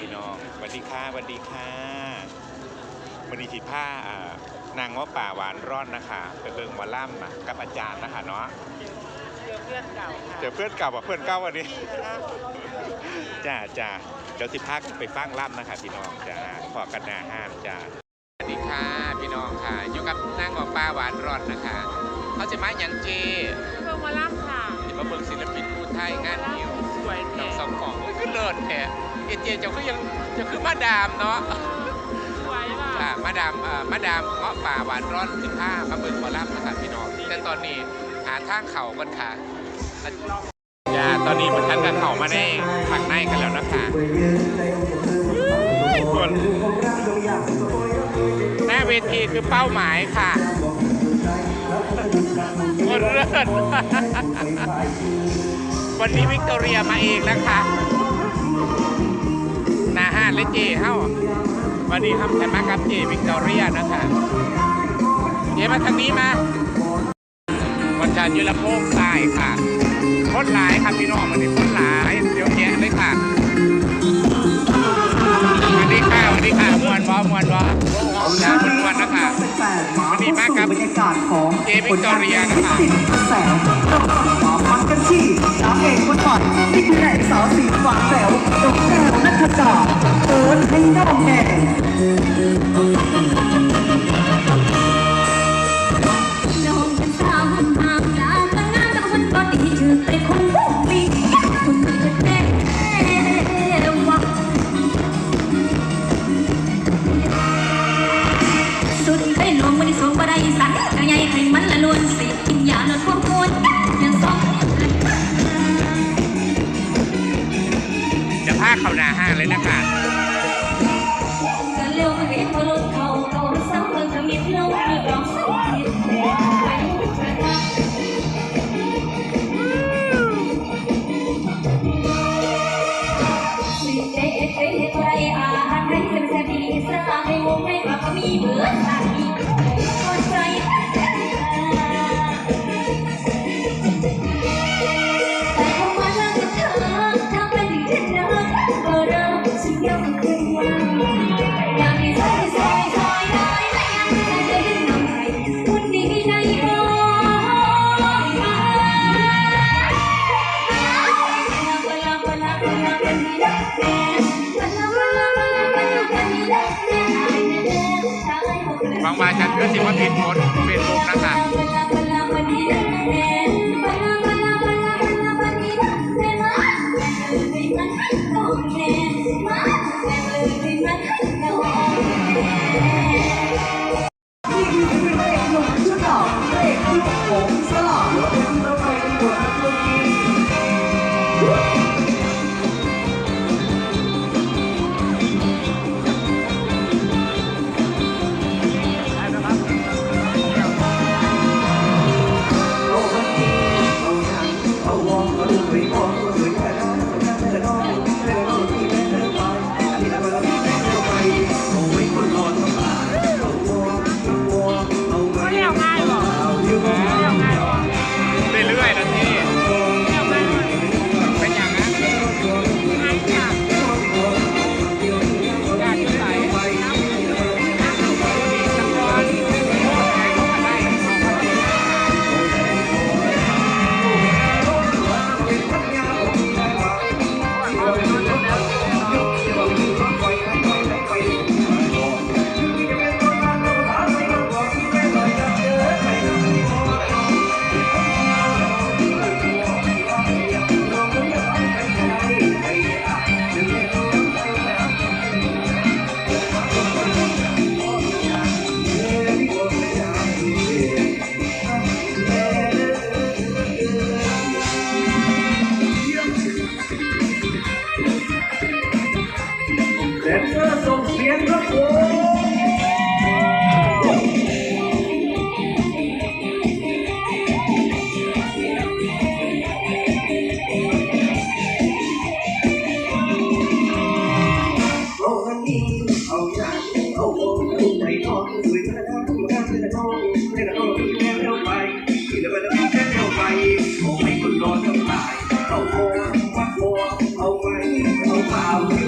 พี่น้องสวัสดีค่ะสวัสดีค่ะมณีสิผ้าอ่านางว่าป่าหวานร่อนนะคะไปเบิงหมาล่ำนะกับอาจารย์นะคะเนาะเจอเพื่อนเก่าค่ะเจอเพื่อนเก่าว่าเพื่อนเก่าวันนี้จ้าจ้าเดี๋ยวสิพักไปฟังล่ำนะคะพี่น้องจ้าขอกันนาห้ามจ้าสวัสดีค่ะพี่น้องค่ะอยู่กับนางของป้าหวานร่อนนะคะเขาจะมาหยังเจเพิ่งมาล่ำค่ะที่มาเบิ่งศิลปินผู้ไทยงานนิวสวยน้แท้องสองของคือเลิศแท้ เอเจเจ้าคือยังเจ้าคือมาดามเนาะสวยว่ะจ้ามาดามเอ่อมาดามเงาะป่าหวานร้อนสิบห้ามาเบิ่งหมอลำนะคะพี่น้องแต่ตอนนี้หาทางเข่าก่อนค่ะจ้าตอนนี้มันทันกับเข่ามาในทางในกันแล้วนะคะส่วนหน้าเวทีคือเป้าหมายค่ะคนเลิศวันนี้วิกตอเรียมาเองนะคะหนาห้าน และเจเฮ้าวันนี้ทำแทนมากับเจวิกตอเรียนะคะเจมาทางนี้มาวันจันทร์ยุลโพงใต้ค่ะคนหลายครับพี่น้องวันนี้คนหลายเดี๋ยวแยะเลยค่ะวัสดีค่ะวัสดีค่ะมวนบอมวนบอจ้าคุณมวนนะคะวันนี้มากับบรรยากาศของเจวิกตอเรียนะคะติดกระแสต้องมาฟังกันที่นางเอกคนใหม่ที่คือแหล่งสาวสีหวาแหว อิญให้น้องแม่น้องเป็นสาวหุ่นหางลาตั้งงานแต่คนก็ดีจืดเป็นคนผู้ดีคนเกิดแน่ว่าสุดได้ลงวันที่สองบ่ได้สันกระใหญ่ให้มันละลวนสิกินยาลดความอ้วนยังสองจะพาเข้าหนาห้างเลยนะคะกัน เร็วเรียกว่าลดเขาเขาซ้ำเพิ่งจะมีพี่น้องมีร้องสักทีไปกระทำสิเจ๊เจ๊เฮ็ดไรอาหารให้เต็มแซ่บดีสระให้วงให้ปาก็มีเบื่อสามีก็ใจแต่พอมาเลิกกับเธอทำเป็นถึงเช่นนั้นก็เริ่มฉันยังคืนวันอย มางวันฉันก็สิว่าผิดหมดเป็นบุกนะคะ ที่แม่เอาไปที่แล้วแล้วแม่เอาไปโอ้ยคนรอทั้งหลายเอาโอ้วัดโอ้เอาไปเอาเปล่า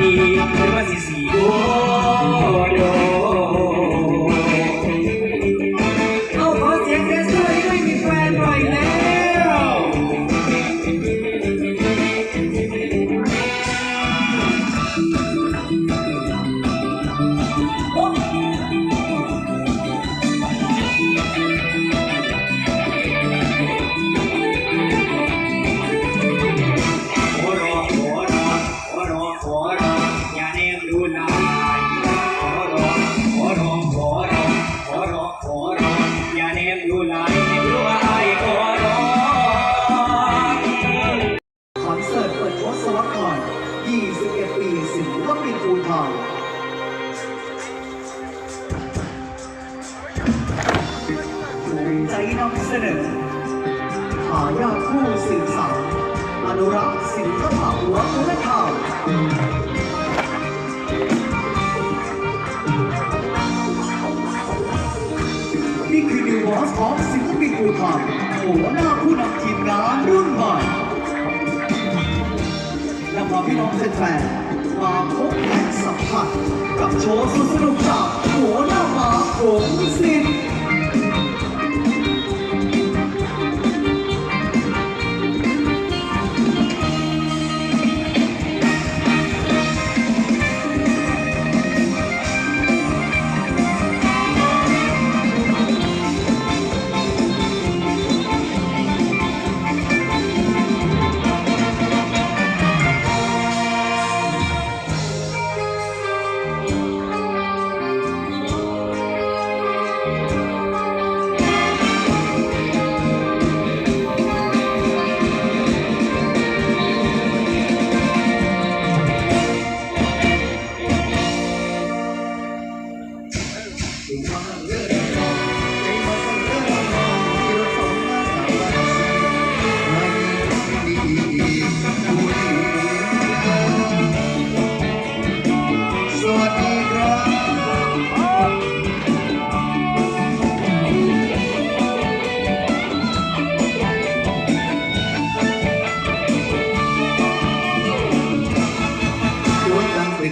ดีหรือว่าสีสีโอ้ หัวหน้าผู้นำทีมงานรุ่นใหม่และพาพี่น้องแฟนๆมาพบและสัมผัสกับโชว์สดสนุกจากหัวหน้ามาผมสิ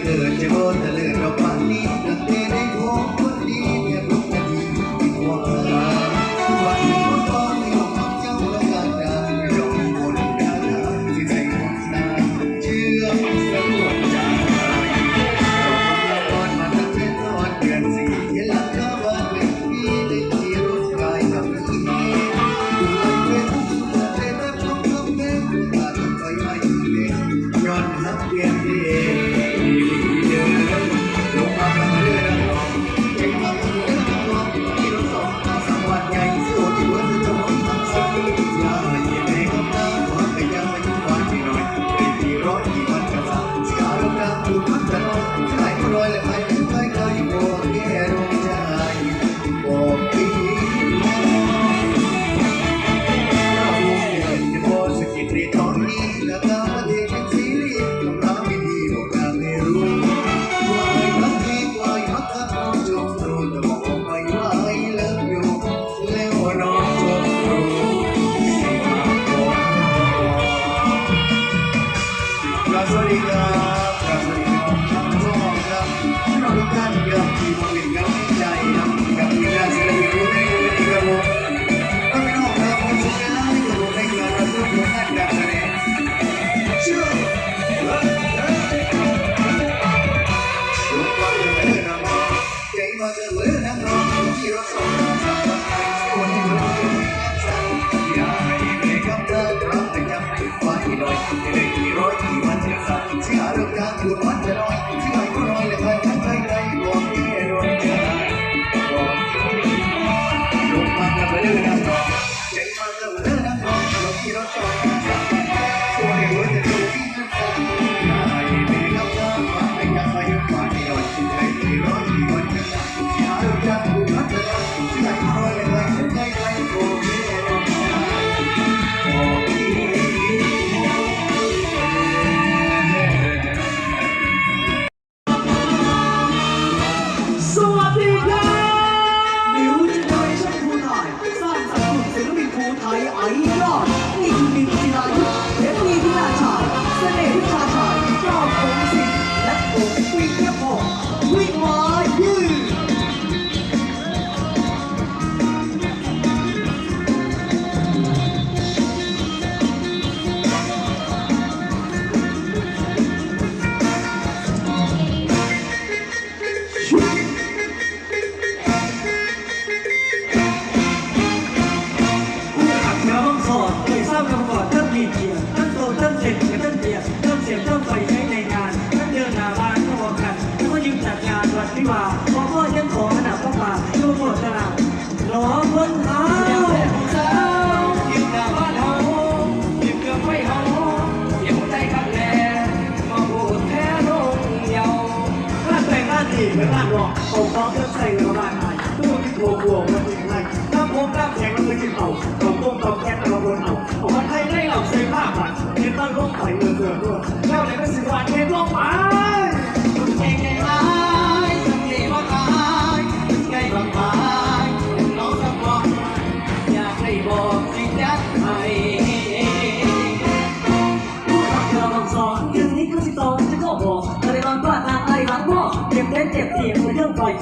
കൊണ്ട് വലിയ ബോധലുകൾ ส่กระบาดไทยตู้ที่โผล่กลัวมันเถึนไรน้ำโพงน้ำแข็งมันเลยกินเต่าเต่าต้มเต่าแค่ตะโดนเอาเอามาไทยได้เหล่าเซฟภาผ่านเห็นต้นร่มไผ่เดือดเดือดด้วยแล้วไหนก็สิบวันเห็นร่มไปเก่งไงไรสติว่าตายไงบางไปน้องสมองอยากให้บอกสิ่งยัดไทยผู้รักเราสอนยืนนี้ก็สิตองจะก็บอกอะไรบางก็ตาอะไรบงก็เก็บเล่นเจ็บเสียงเรื่องปล่อย